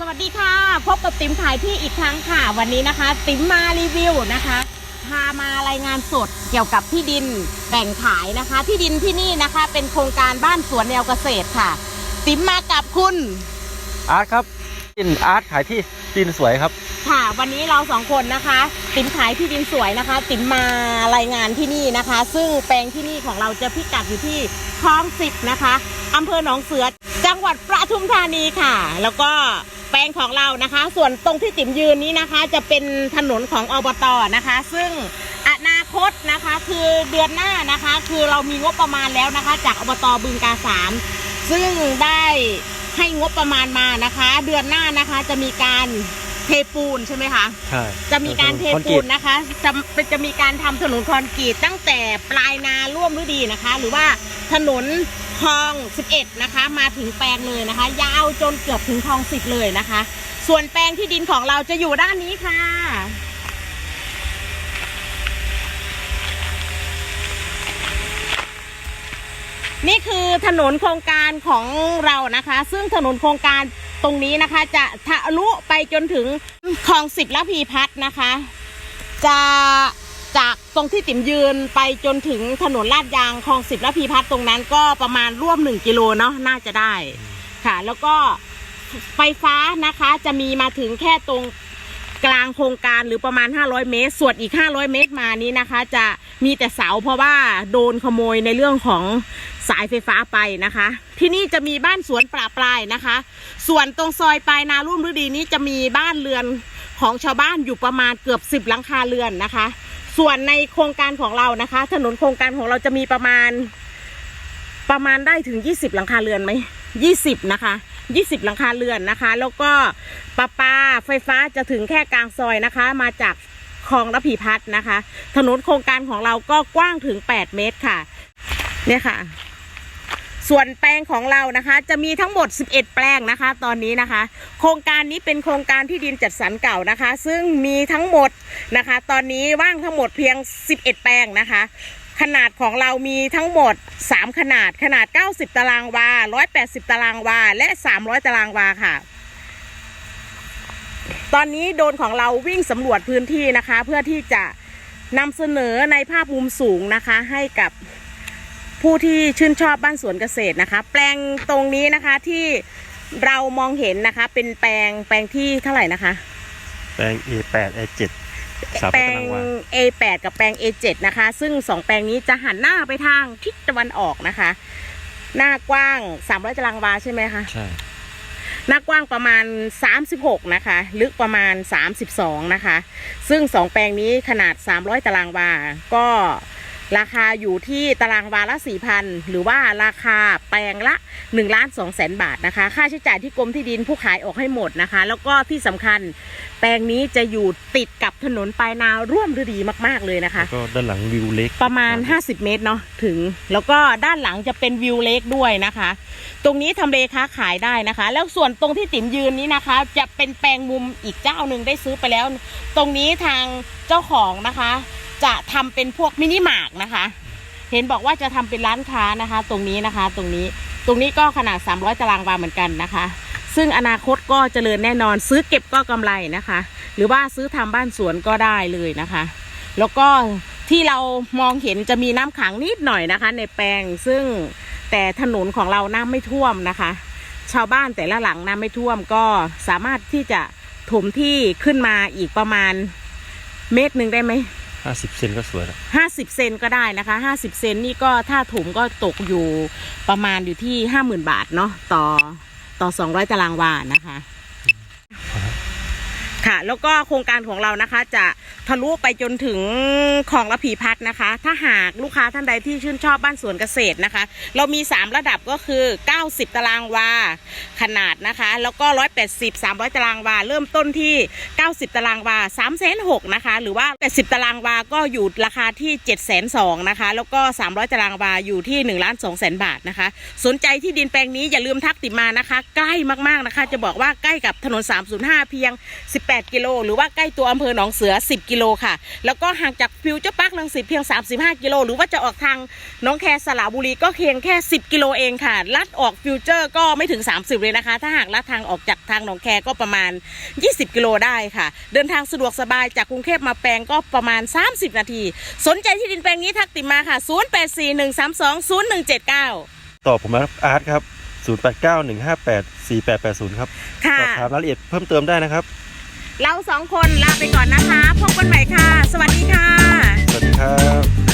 สวัสดีค่ะ พบกับติ๋มขายที่อีกครั้งค่ะ วันนี้นะคะ ติ๋มมารีวิวนะคะพามารายงานสดเกี่ยวกับที่ดินแบ่งขายนะคะ ที่ดินที่นี่นะคะ เป็นโครงการบ้านสวนแนวเกษตรค่ะ ติ๋มมากับคุณอาร์ตครับดินอาร์ตขายที่ดินสวยครับ ค่ะ วันนี้เราสองคนนะคะ ติ๋มขายที่ดินสวยนะคะ ติ๋มมารายงานที่นี่นะคะ ซึ่งแปลงที่นี่ของเราจะพิกัดอยู่ที่คลองสิบนะคะอำเภอหนองเสือจังหวัดประทุมธานีค่ะ แล้วก็ แปลงของเรานะคะ ส่วนตรงที่ติ๋มยืนนี้นะคะ จะเป็นถนนของอบตนะคะ ซึ่งอนาคตนะคะคือเดือนหน้านะคะ คือเรามีงบประมาณแล้วนะคะ จากอบตบึงกาสามซึ่งได้ให้งบประมาณมานะคะ เดือนหน้านะคะจะมีการเทปูนใช่ไหมคะใช่จะมีการเทปูนนะคะ จะจะมีการทำถนนคอนกรีตตั้งแต่ปลายนาร่วมฤดีนะคะ หรือว่าถนน คลอง 11 นะคะ มาถึงแปลงเลยนะคะ ยาวจนเกือบถึงคลอง 10 เลยนะคะ ส่วนแปลงที่ดินของเราจะอยู่ด้านนี้ค่ะ นี่คือถนนโครงการของเรานะคะ ซึ่งถนนโครงการตรงนี้นะคะ จะทะลุไปจนถึงคลองสิบละพีพัฒน์นะคะ จะ จากตรงที่ติ๋มยืนไปจนถึงถนนลาดยางคลองสิบและพีพัฒน์ตรงนั้นก็ประมาณร่วมหนึ่งกิโลเนาะน่าจะได้ค่ะ แล้วก็ไฟฟ้านะคะจะมีมาถึงแค่ตรงกลางโครงการหรือประมาณ 500 เมตร ส่วนอีก 500 เมตรมานี้นะคะ จะมีแต่เสาเพราะว่าโดนขโมยในเรื่องของสายไฟฟ้าไปนะคะ ที่นี่จะมีบ้านสวนปลาปลายนะคะ ส่วนตรงซอยปลายนารุ่มฤดีนี้จะมีบ้านเรือนของชาวบ้านอยู่ประมาณเกือบ 10 หลังคาเรือนนะคะ ส่วนในโครงการของเรานะคะ ถนนโครงการของเราจะมีประมาณ ประมาณได้ถึง 20 หลังคาเรือนไหม20 นะคะ20 หลังคาเรือนนะคะ แล้วก็ประปาไฟฟ้าจะถึงแค่กลางซอยนะคะ มาจากคลองระพีพัฒนะคะ ถนนโครงการของเราก็กว้างถึง 8 เมตรค่ะ เนี่ยค่ะ ส่วนแปลงของเรานะคะ จะมีทั้งหมด 11 แปลงนะคะ ตอนนี้นะคะ โครงการนี้เป็นโครงการที่ดินจัดสรรเก่านะคะ ซึ่งมีทั้งหมดนะคะ ตอนนี้ว่างทั้งหมดเพียง 11 แปลงนะคะ ขนาดของเรามีทั้งหมด 3 ขนาดขนาด 90 ตารางวา 180 ตารางวา และ 300 ตารางวาค่ะตอนนี้โดนของเราวิ่งสำรวจพื้นที่นะคะ เพื่อที่จะนำเสนอในภาพมุมสูงนะคะ ให้กับ ผู้ที่ชื่นชอบบ้านสวนเกษตรนะคะ แปลงตรงนี้นะคะที่เรามองเห็นนะคะ เป็นแปลงแปลงที่เท่าไหร่นะคะ แปลง A8 A7 สามแปลตางรางวา A8 กับแปลง A7 นะคะ ซึ่งสองแปลงนี้จะหันหน้าไปทางทิศตะวันออกนะคะ หน้ากว้าง300ตารางวาใช่ไหมคะใช่หน้ากว้างประมาณ 36 นะคะ ลึกประมาณ 32 นะคะ ซึ่งสองแปลงนี้ขนาด 300 ตารางวา ก็ ราคาอยู่ที่ตารางวาละ4,000หรือว่าราคาแปลงละ1ล้าน2แสนบาทนะคะ ค่าใช้จ่ายที่กรมที่ดินผู้ขายออกให้หมดนะคะ แล้วก็ที่สำคัญ ปลงนี้จะอยู่ติดกับถนนปลายนาร่วมฤดีมาก ๆเลยนะคะ ก็ด้านหลังวิวเล็กประมาณ 50 เมตรเนาะถึง แล้วก็ด้านหลังจะเป็นวิวเล็กด้วยนะคะ ตรงนี้ทำเลค้าขายได้นะคะ แล้วส่วนตรงที่ติ๋มยืนนี้นะคะ จะเป็นแปลงมุมอีกเจ้าหนึ่งได้ซื้อไปแล้ว ตรงนี้ทางเจ้าของนะคะ จะทำเป็นพวกมินิมาร์กนะคะ เห็นบอกว่าจะทำเป็นร้านค้านะคะ ตรงนี้นะคะ ตรงนี้ตรงนี้ก็ขนาด 300 ตารางวาเหมือนกันนะคะ ซึ่งอนาคตก็เจริญแน่นอนซื้อเก็บก็กำไรนะคะ หรือว่าซื้อทำบ้านสวนก็ได้เลยนะคะ แล้วก็ที่เรามองเห็นจะมีน้ำขังนิดหน่อยนะคะ ในแปลงซึ่งแต่ถนนของเราน้ำไม่ท่วมนะคะ ชาวบ้านแต่ละหลังน้ำไม่ท่วมก็สามารถที่จะถมที่ขึ้นมาอีกประมาณเมตรหนึ่งได้ไหม50เซนก็สวยแล้วห้าสิบเซนก็ได้นะคะห้าสิบเซนนี่ก็ถ้าถมก็ตกอยู่ประมาณอยู่ที่ห้าหมื่นบาทเนาะต่อ ต่อ 200 ตารางวานะคะ ค่ะ แล้วก็โครงการของเรานะคะ จะทะลุไปจนถึงคลองระพีพัฒน์นะคะ ถ้าหากลูกค้าท่านใดที่ชื่นชอบบ้านสวนเกษตรนะคะ เรามี 3 ระดับก็คือ 90 ตารางวาขนาดนะคะ แล้วก็ 180 300 ตารางวา เริ่มต้นที่ 90 ตารางวา3 6 0 0 0นะคะ หรือว่า 80 ตารางวาก็อยู่ราคาที่ 7 2 0 0 0นะคะ แล้วก็ 300 ตารางวาอยู่ที่1ล้าน2แสนบาทนะคะ สนใจที่ดินแปลงนี้อย่าลืมทักติดมานะคะ ใกล้มากๆนะคะ จะบอกว่าใกล้กับถนน 305 เพียง 18 8 กิโล หรือว่าใกล้ตัวอำเภอหนองเสือ 10 กิโลค่ะ แล้วก็ห่างจากฟิวเจอร์พาร์คลังสิตเพียง 35 กิโล หรือว่าจะออกทางหน้องแคสระบุรีก็เพียงแค่ 10 กิโลเองค่ะลัดออกฟิวเจอร์ก็ไม่ถึง 30 เลยนะคะ ถ้าหากลัดทางออกจากทางหนองแคก็ประมาณ 20 กิโลได้ค่ะ เดินทางสะดวกสบายจากกรุงเทพมาแปลงก็ประมาณ 30 นาที สนใจที่ดินแปลงนี้ทักติมมาค่ะ 0841320179 ต่อผมมาอาร์ตครับ0891584880 ครับค่ะสอบถามรายละเอียดเพิ่มเติมได้นะครับ เราสองคนลาไปก่อนนะคะ พบกันใหม่ค่ะ สวัสดีค่ะ สวัสดีครับ